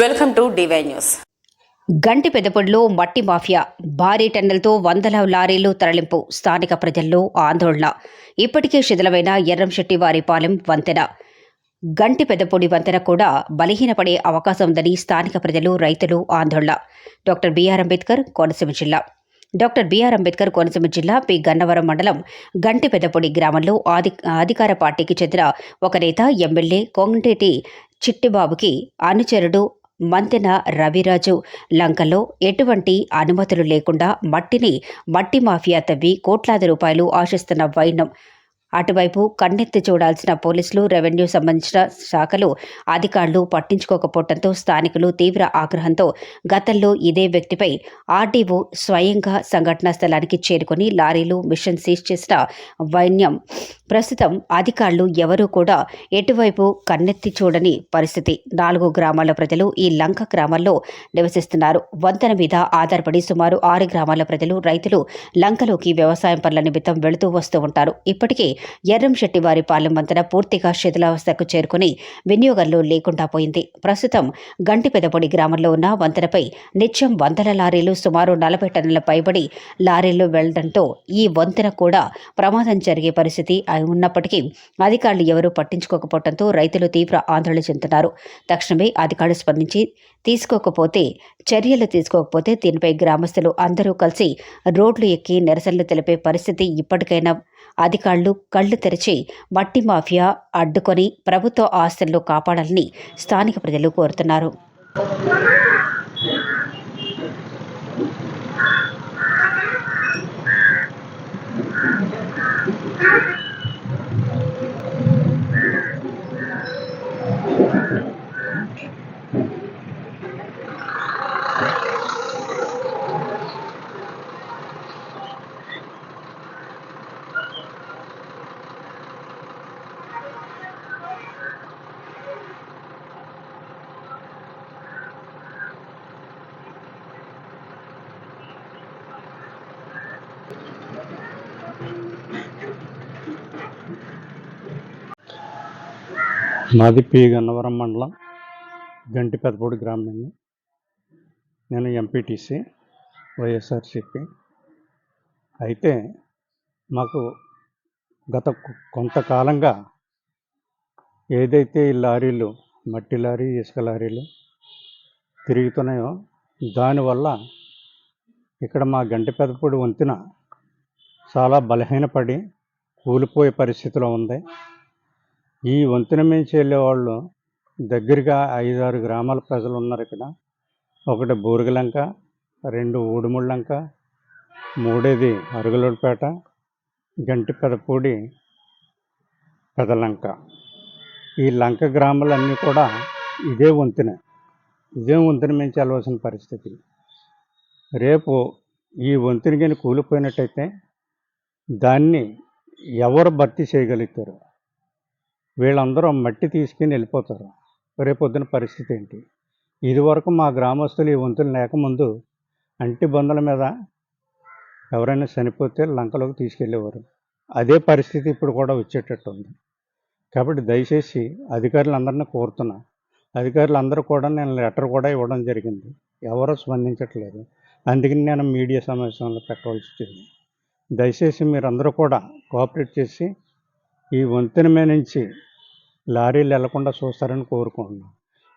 Welcome to DY news గంటి పెదపొడిలో మట్టి mafia భారీ టన్నులతో వందల లారీలు తరలింపు స్థానిక ప్రజల్లో ఆందోళన. ఇప్పటికే శిథిలమైన ఎర్రంశెట్టి వారిపాలెం వంతెన. గంటి పెదపొడి వంతెన కూడా బలహీనపడే అవకాశం ఉందని స్థానిక ప్రజలు రైతులు ఆందోళన. డాక్టర్ బిఆర్ అంబేద్కర్ కోనసీమ జిల్లా. డాక్టర్ బిఆర్ అంబేద్కర్ కోనసీమ జిల్లా పి. గన్నవరం మండలం గంటి పెదపొడి గ్రామంలో ఆది అధికార పార్టీకి చెందిన ఒక నేత ఎమ్మెల్యే కొంగటేటి చిట్టిబాబుకి అనుచరుడు మంతెన రవిరాజు. లంకలో ఎటువంటి అనుమతులు లేకుండా మట్టిని మట్టి మాఫియా తవ్వి కోట్లాది రూపాయలు ఆశిస్తున్న వైనం అటువైపు కన్నెత్తి చూడాల్సిన పోలీసులు రెవెన్యూ సంబంధించిన శాఖలు అధికారులు పట్టించుకోకపోవడంతో స్థానికులు తీవ్ర ఆగ్రహంతో గతంలో ఇదే వ్యక్తిపై ఆర్డీఓ స్వయంగా సంఘటనా స్థలానికి చేరుకొని లారీలు మిషన్ సీజ్ చేసిన వైన్యం. ప్రస్తుతం అధికారులు ఎవరూ కూడా ఎటువైపు కన్నెత్తి చూడని పరిస్థితి. నాలుగు గ్రామాల ప్రజలు ఈ లంక గ్రామాల్లో నివసిస్తున్నారు. వంతెన మీద ఆధారపడి సుమారు ఆరు గ్రామాల ప్రజలు రైతులు లంకలోకి వ్యవసాయం పనుల నిమిత్తం వెళుతూ వస్తూ ఉంటారు. ఇప్పటికే ఎర్రంశెట్టి వారి పాలెం వంతెన పూర్తిగా శిథిలావస్థకు చేరుకుని వినియోగంలో లేకుండా పోయింది. ప్రస్తుతం గంటిపెదపొడి గ్రామంలో ఉన్న వంతెనపై నిత్యం వందల లారీలు సుమారు నలభై టన్నుల పైబడి లారీలు వెళ్ళడంతో ఈ వంతెన కూడా ప్రమాదం జరిగే పరిస్థితి అయి ఉన్నప్పటికీ అధికారులు ఎవరూ పట్టించుకోకపోవడంతో రైతులు తీవ్ర ఆందోళన చెందుతున్నారు. తక్షణమే అధికారులు స్పందించి తీసుకోకపోతే చర్యలు తీసుకోకపోతే దీనిపై గ్రామస్తులు అందరూ కలిసి రోడ్లు ఎక్కి నిరసనలు తెలిపే పరిస్థితి ఇప్పటికైనా అధికారులు కళ్ళు తెరిచి మట్టి మాఫియా అడ్డుకొని ప్రభుత్వ ఆస్తులను కాపాడాలని స్థానిక ప్రజలు కోరుతున్నారు. మాది పి గన్నవరం మండలం గంటి పెదపూడి గ్రామం నేను ఎంపీటీసీ వైఎస్ఆర్సిపి. అయితే మాకు గత కొంతకాలంగా ఏదైతే ఈ లారీలు మట్టి లారీ ఇసుక లారీలు తిరుగుతున్నాయో దానివల్ల ఇక్కడ మా గంటి పెదపూడి వంతెన చాలా బలహీనపడి కూలిపోయే పరిస్థితిలో ఉంది. ఈ వంతెన మించి వెళ్ళేవాళ్ళు దగ్గరగా ఐదారు గ్రామాల ప్రజలు ఉన్నారు ఇక్కడ. ఒకటి బూరుగులంక రెండు ఊడుముళ్ళంక మూడేది అరుగులూడిపేట గంటి పెదపూడి పెదలంక. ఈ లంక గ్రామాలన్నీ కూడా ఇదే వంతెన. ఇదే వంతెన మించి వెళ్ళవలసిన పరిస్థితి. రేపు ఈ వంతెన కానీ కూలిపోయినట్టయితే దాన్ని ఎవరు భర్తీ చేయగలుగుతారు? వీళ్ళందరూ మట్టి తీసుకుని వెళ్ళిపోతారు. రేపొద్దున పరిస్థితి ఏంటి? ఇదివరకు మా గ్రామస్తులు ఈ వంతులు లేకముందు అంటి బందుల మీద ఎవరైనా చనిపోతే లంకలోకి తీసుకెళ్ళేవారు. అదే పరిస్థితి ఇప్పుడు కూడా వచ్చేటట్టు ఉంది. కాబట్టి దయచేసి అధికారులందరినీ కోరుతున్నా. అధికారులందరూ కూడా నేను లెటర్ కూడా ఇవ్వడం జరిగింది. ఎవరూ స్పందించట్లేదు. అందుకని నేను మీడియా సమావేశంలో పెట్టవలసి వచ్చింది. దయచేసి మీరందరూ కూడా కోఆపరేట్ చేసి ఈ వంతెన మీద నుంచి లారీలు వెళ్ళకుండా చూస్తారని కోరుకుంటున్నాం.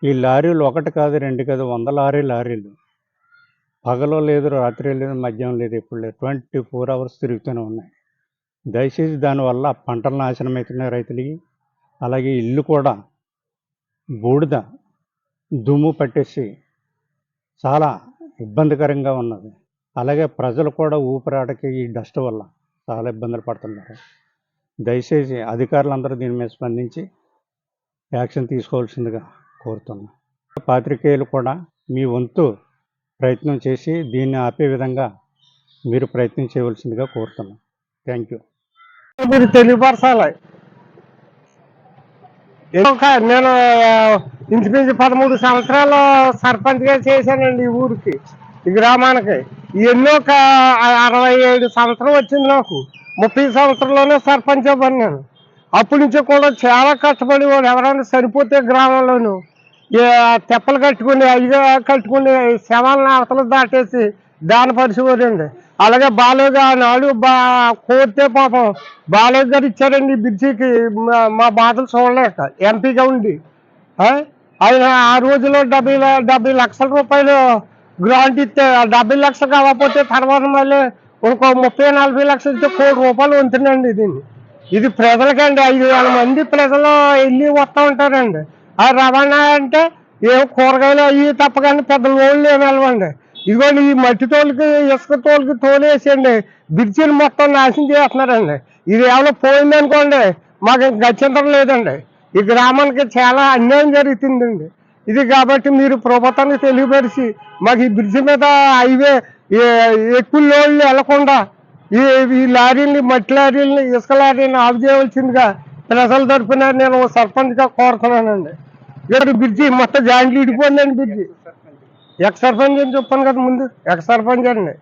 ఈ లారీలు ఒకటి కాదు రెండు కాదు వంద లారీ లారీలు. పగలో లేదు రాత్రి లేదు మద్యం లేదు ఇప్పుడు లేదు. ట్వంటీ ఫోర్ అవర్స్ తిరుగుతూనే ఉన్నాయి. దయచేసి దానివల్ల పంటలు నాశనం అవుతున్నాయి రైతులకి. అలాగే ఇల్లు కూడా బూడిద దుమ్ము పట్టేసి చాలా ఇబ్బందికరంగా ఉన్నది. అలాగే ప్రజలు కూడా ఊపిరాడకి ఈ డస్ట్ వల్ల చాలా ఇబ్బందులు పడుతున్నారు. దయచేసి అధికారులందరూ దీని మీద స్పందించి యాక్షన్ తీసుకోవాల్సిందిగా కోరుతున్నాను పాత్రికేయులు కూడా మీ వంతు ప్రయత్నం చేసి దీన్ని ఆపే విధంగా మీరు ప్రయత్నం చేయవలసిందిగా కోరుతున్నాను థ్యాంక్ యూ. మీరు తెలియపరచాలి. ఒక నేను ఇంచుమించు పదమూడు సంవత్సరాలు సర్పంచ్గా చేశానండి ఈ ఊరికి ఈ గ్రామానికి. ఎన్నో ఒక అరవై ఏడు సంవత్సరం వచ్చింది నాకు. ముప్పై సంవత్సరంలోనే సర్పంచ్ అవ్వన్నాను. అప్పటి నుంచి కూడా చాలా కష్టపడి వాడు ఎవరైనా సరిపోతే గ్రామంలోను ఏ తెప్పలు కట్టుకుని అయ్యగా కట్టుకుని శవాలను అవతల దాటేసి దాని పరిశుభ్రండి అలాగే బాలయ్య గారు నాడు బా కోరితే పాపం బాలయ్య గారు ఇచ్చారండి బిర్జీకి బ్రిడ్జికి మా- మా బాధలు చూడలేక ఎంపీగా ఉండి. ఆయన ఆ రోజులో డెబ్బై డెబ్బై లక్షల రూపాయలు గ్రాంట్ ఇస్తే ఆ డెబ్బై లక్షలు కాకపోతే తర్వాత మళ్ళీ ఇంకో ముప్పై నలభై లక్షలు ఇస్తే కోటి రూపాయలు ఉంటుందండి దీన్ని. ఇది ప్రజలకండి ఐదు వేల మంది ప్రజలు వెళ్ళి వస్తూ ఉంటారండి. ఆ రవాణా అంటే ఏం కూరగాయలు అవి తప్ప కానీ పెద్ద లోన్లు ఏమి వెళ్ళవండి. ఇదిగోండి ఈ మట్టి తోలుకి ఇసుక తోలుకి తోలేసేయండి బ్రిడ్జిని మొత్తం నాశనం చేస్తున్నారండి. ఇది ఏమైనా పోయిందనుకోండి మాకు ఇంక గత్యంతరం లేదండి. ఈ గ్రామానికి చాలా అన్యాయం జరుగుతుందండి. ఇది కాబట్టి మీరు ప్రభుత్వానికి తెలియపరిచి మాకు ఈ బ్రిడ్జి మీద హైవే ఎక్కువ లోన్లు వెళ్ళకుండా ఈ ఈ లారీల్ని మట్టి లారీల్ని ఇసుక లారీని ఆఫ్ చేయవలసిందిగా ప్రజల తరఫున నేను సర్పంచ్గా కోరుతున్నానండి. ఇక్కడ బ్రిడ్జి మొత్తం జాయింట్లు ఇడిపోయిందండి బ్రిడ్జి. ఎక్స్ సర్పంచ్ అని చెప్పాను కదా ముందు. ఎక్స్ సర్పంచ్ అండి.